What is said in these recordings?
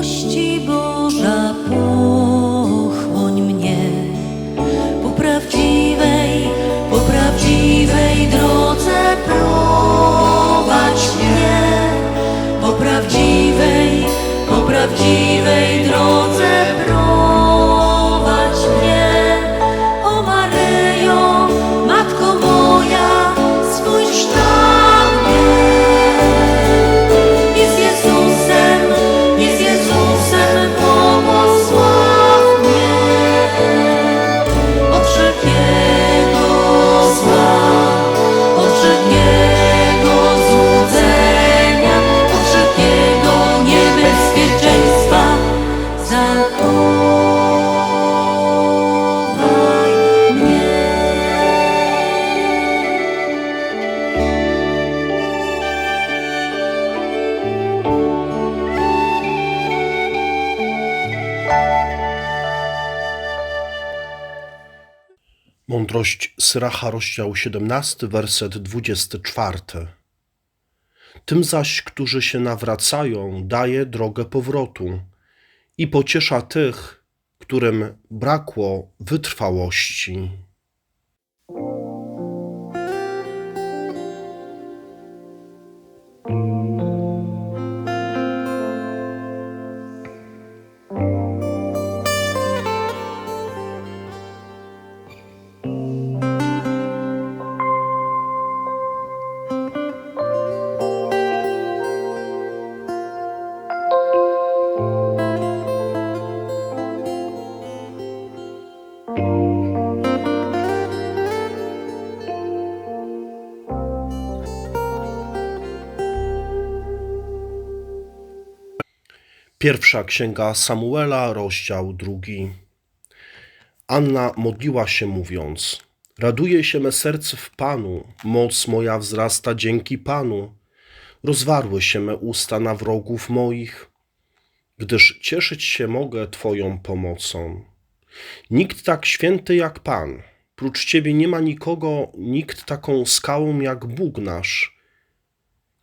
miłości. Mądrość Syracha, rozdział 17, werset 24. Tym zaś, którzy się nawracają, daje drogę powrotu i pociesza tych, którym brakło wytrwałości. Pierwsza księga Samuela, rozdział drugi. Anna modliła się, mówiąc: Raduje się me serce w Panu, moc moja wzrasta dzięki Panu. Rozwarły się me usta na wrogów moich, gdyż cieszyć się mogę Twoją pomocą. Nikt tak święty jak Pan, prócz Ciebie nie ma nikogo, nikt taką skałą jak Bóg nasz.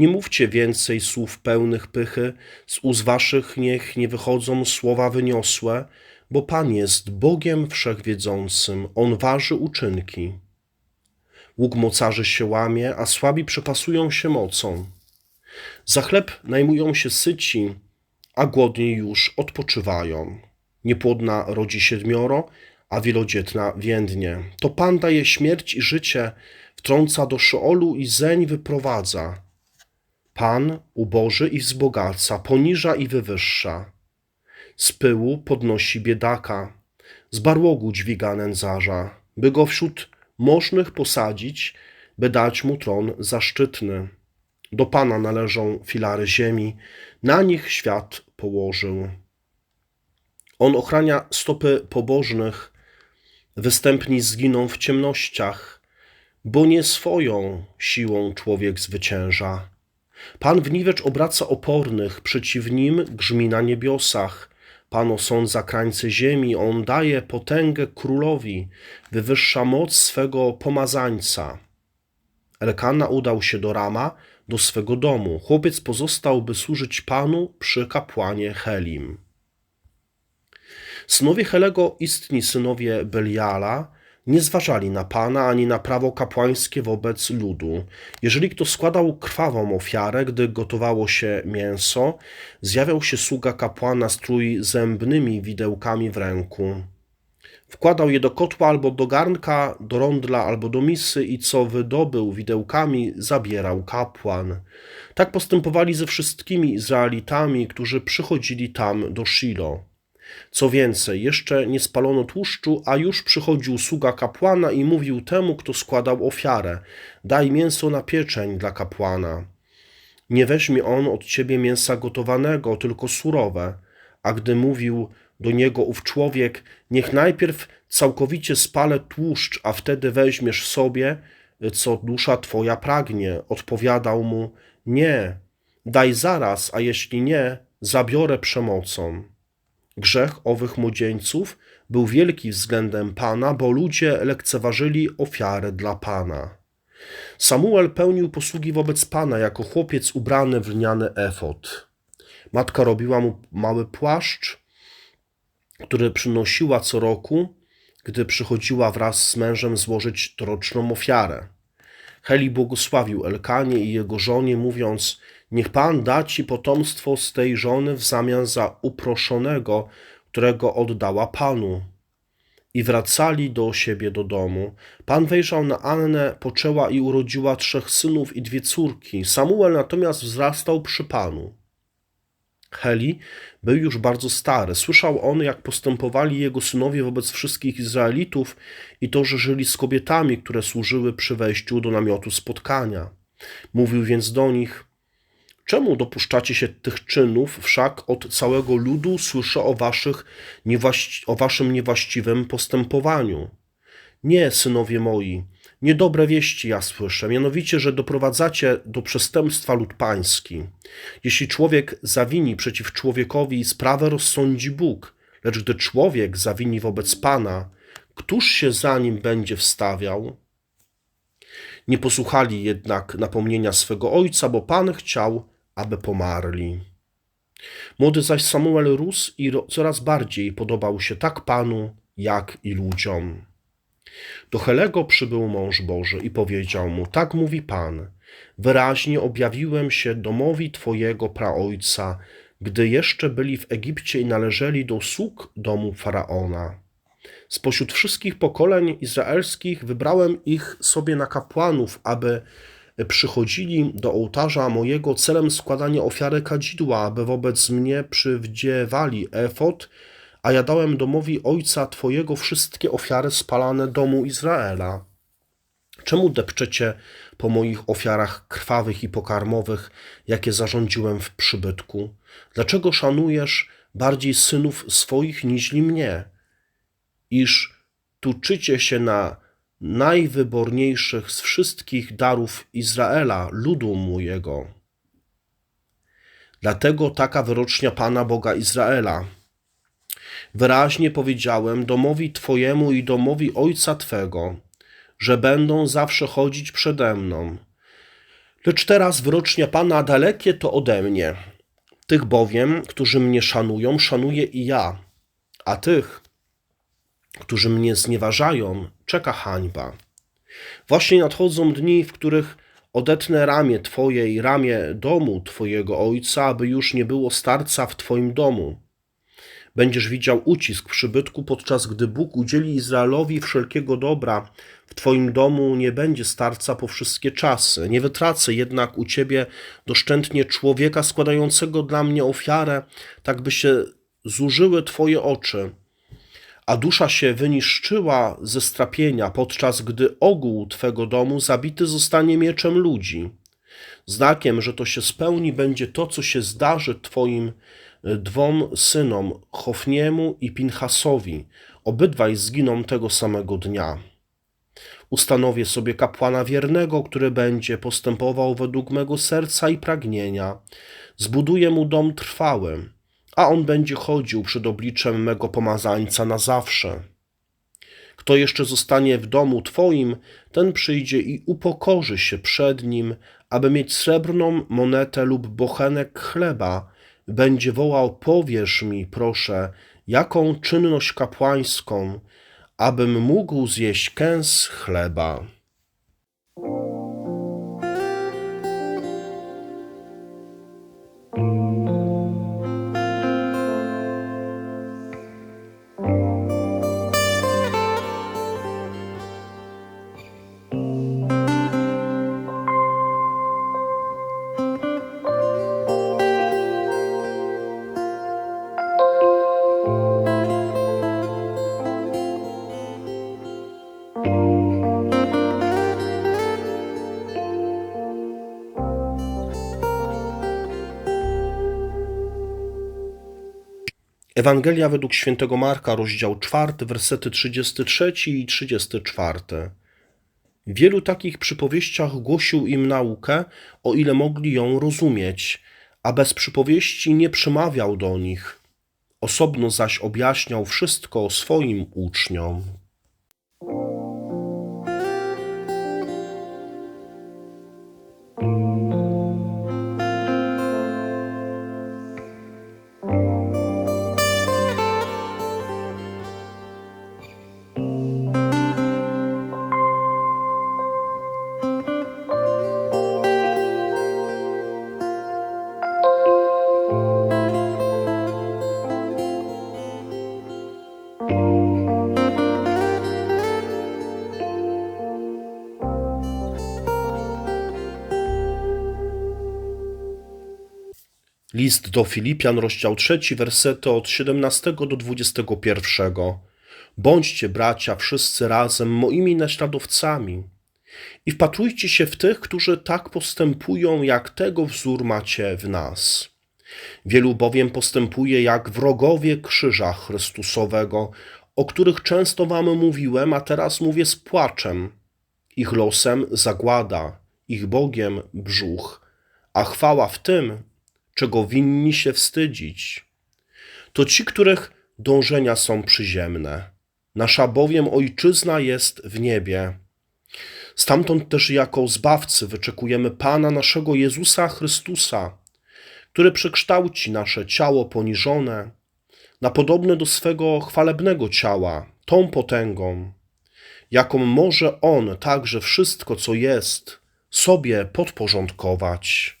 Nie mówcie więcej słów pełnych pychy, z ust waszych niech nie wychodzą słowa wyniosłe, bo Pan jest Bogiem wszechwiedzącym, On waży uczynki. Łuk mocarzy się łamie, a słabi przepasują się mocą. Za chleb najmują się syci, a głodni już odpoczywają. Niepłodna rodzi siedmioro, a wielodzietna więdnie. To Pan daje śmierć i życie, wtrąca do szoolu i zeń wyprowadza. Pan uboży i wzbogaca, poniża i wywyższa. Z pyłu podnosi biedaka, z barłogu dźwiga nędzarza, by go wśród możnych posadzić, by dać mu tron zaszczytny. Do Pana należą filary ziemi, na nich świat położył. On ochrania stopy pobożnych, występni zginą w ciemnościach, bo nie swoją siłą człowiek zwycięża. Pan w niwecz obraca opornych, przeciw nim grzmi na niebiosach. Pan osądza krańce ziemi, on daje potęgę królowi, wywyższa moc swego pomazańca. Elkana udał się do Rama, do swego domu. Chłopiec pozostał, by służyć Panu przy kapłanie Helim. Synowie Helego, istni synowie Beliala, nie zważali na Pana ani na prawo kapłańskie wobec ludu. Jeżeli kto składał krwawą ofiarę, gdy gotowało się mięso, zjawiał się sługa kapłana strój zębnymi widełkami w ręku. Wkładał je do kotła albo do garnka, do rondla albo do misy i co wydobył widełkami, zabierał kapłan. Tak postępowali ze wszystkimi Izraelitami, którzy przychodzili tam do Shilo. Co więcej, jeszcze nie spalono tłuszczu, a już przychodził sługa kapłana i mówił temu, kto składał ofiarę: Daj mięso na pieczeń dla kapłana. Nie weźmie on od ciebie mięsa gotowanego, tylko surowe. A gdy mówił do niego ów człowiek: Niech najpierw całkowicie spalę tłuszcz, a wtedy weźmiesz sobie, co dusza twoja pragnie, odpowiadał mu: Nie, daj zaraz, a jeśli nie, zabiorę przemocą. Grzech owych młodzieńców był wielki względem Pana, bo ludzie lekceważyli ofiarę dla Pana. Samuel pełnił posługi wobec Pana jako chłopiec ubrany w lniany efot. Matka robiła mu mały płaszcz, który przynosiła co roku, gdy przychodziła wraz z mężem złożyć toroczną ofiarę. Heli błogosławił Elkanie i jego żonie, mówiąc: Niech Pan da ci potomstwo z tej żony w zamian za uproszonego, którego oddała Panu. I wracali do siebie do domu. Pan wejrzał na Annę, poczęła i urodziła trzech synów i dwie córki. Samuel natomiast wzrastał przy Panu. Heli był już bardzo stary. Słyszał on, jak postępowali jego synowie wobec wszystkich Izraelitów i to, że żyli z kobietami, które służyły przy wejściu do namiotu spotkania. Mówił więc do nich: Czemu dopuszczacie się tych czynów? Wszak od całego ludu słyszę o, waszych niewłaści- o waszym niewłaściwym postępowaniu. Nie, synowie moi, niedobre wieści ja słyszę, mianowicie, że doprowadzacie do przestępstwa lud pański. Jeśli człowiek zawini przeciw człowiekowi, sprawę rozsądzi Bóg, lecz gdy człowiek zawini wobec Pana, któż się za nim będzie wstawiał? Nie posłuchali jednak napomnienia swego ojca, bo Pan chciał, aby pomarli. Młody zaś Samuel rósł i coraz bardziej podobał się tak Panu, jak i ludziom. Do Helego przybył mąż Boży i powiedział mu: Tak mówi Pan, wyraźnie objawiłem się domowi Twojego praojca, gdy jeszcze byli w Egipcie i należeli do sług domu faraona. Spośród wszystkich pokoleń izraelskich wybrałem ich sobie na kapłanów, aby przychodzili do ołtarza mojego celem składania ofiary kadzidła, aby wobec mnie przywdziewali efot, a ja dałem domowi ojca Twojego wszystkie ofiary spalane domu Izraela. Czemu depczecie po moich ofiarach krwawych i pokarmowych, jakie zarządziłem w przybytku? Dlaczego szanujesz bardziej synów swoich niźli mnie? Iż tuczycie się na najwyborniejszych z wszystkich darów Izraela, ludu mojego. Dlatego taka wyrocznia Pana Boga Izraela. Wyraźnie powiedziałem domowi Twojemu i domowi Ojca Twego, że będą zawsze chodzić przede mną. Lecz teraz wyrocznia Pana dalekie to ode mnie. Tych bowiem, którzy mnie szanują, szanuję i ja, a tych, którzy mnie znieważają, czeka hańba. Właśnie nadchodzą dni, w których odetnę ramię Twoje i ramię domu Twojego Ojca, aby już nie było starca w Twoim domu. Będziesz widział ucisk przybytku, podczas gdy Bóg udzieli Izraelowi wszelkiego dobra. W Twoim domu nie będzie starca po wszystkie czasy. Nie wytracę jednak u Ciebie doszczętnie człowieka składającego dla mnie ofiarę, tak by się zużyły Twoje oczy a dusza się wyniszczyła ze strapienia, podczas gdy ogół Twego domu zabity zostanie mieczem ludzi. Znakiem, że to się spełni, będzie to, co się zdarzy Twoim e, dwom synom, Hofniemu i Pinchasowi. Obydwaj zginą tego samego dnia. Ustanowię sobie kapłana wiernego, który będzie postępował według mego serca i pragnienia. Zbuduję mu dom trwały a on będzie chodził przed obliczem mego pomazańca na zawsze. Kto jeszcze zostanie w domu Twoim, ten przyjdzie i upokorzy się przed nim, aby mieć srebrną monetę lub bochenek chleba. Będzie wołał: Powierz mi, proszę, jaką czynność kapłańską, abym mógł zjeść kęs chleba. Ewangelia według świętego Marka, rozdział 4, wersety 33 i 34. W wielu takich przypowieściach głosił im naukę, o ile mogli ją rozumieć, a bez przypowieści nie przemawiał do nich. Osobno zaś objaśniał wszystko swoim uczniom. List do Filipian, rozdział 3, wersety od 17 do 21. Bądźcie, bracia, wszyscy razem moimi naśladowcami i wpatrujcie się w tych, którzy tak postępują, jak tego wzór macie w nas. Wielu bowiem postępuje jak wrogowie krzyża Chrystusowego, o których często wam mówiłem, a teraz mówię z płaczem. Ich losem zagłada, ich Bogiem brzuch, a chwała w tym, czego winni się wstydzić, to ci, których dążenia są przyziemne, Nasza bowiem ojczyzna jest w niebie. Stamtąd też jako zbawcy wyczekujemy Pana naszego Jezusa Chrystusa, który przekształci nasze ciało poniżone na podobne do swego chwalebnego ciała, tą potęgą, jaką może On także wszystko, co jest, sobie podporządkować.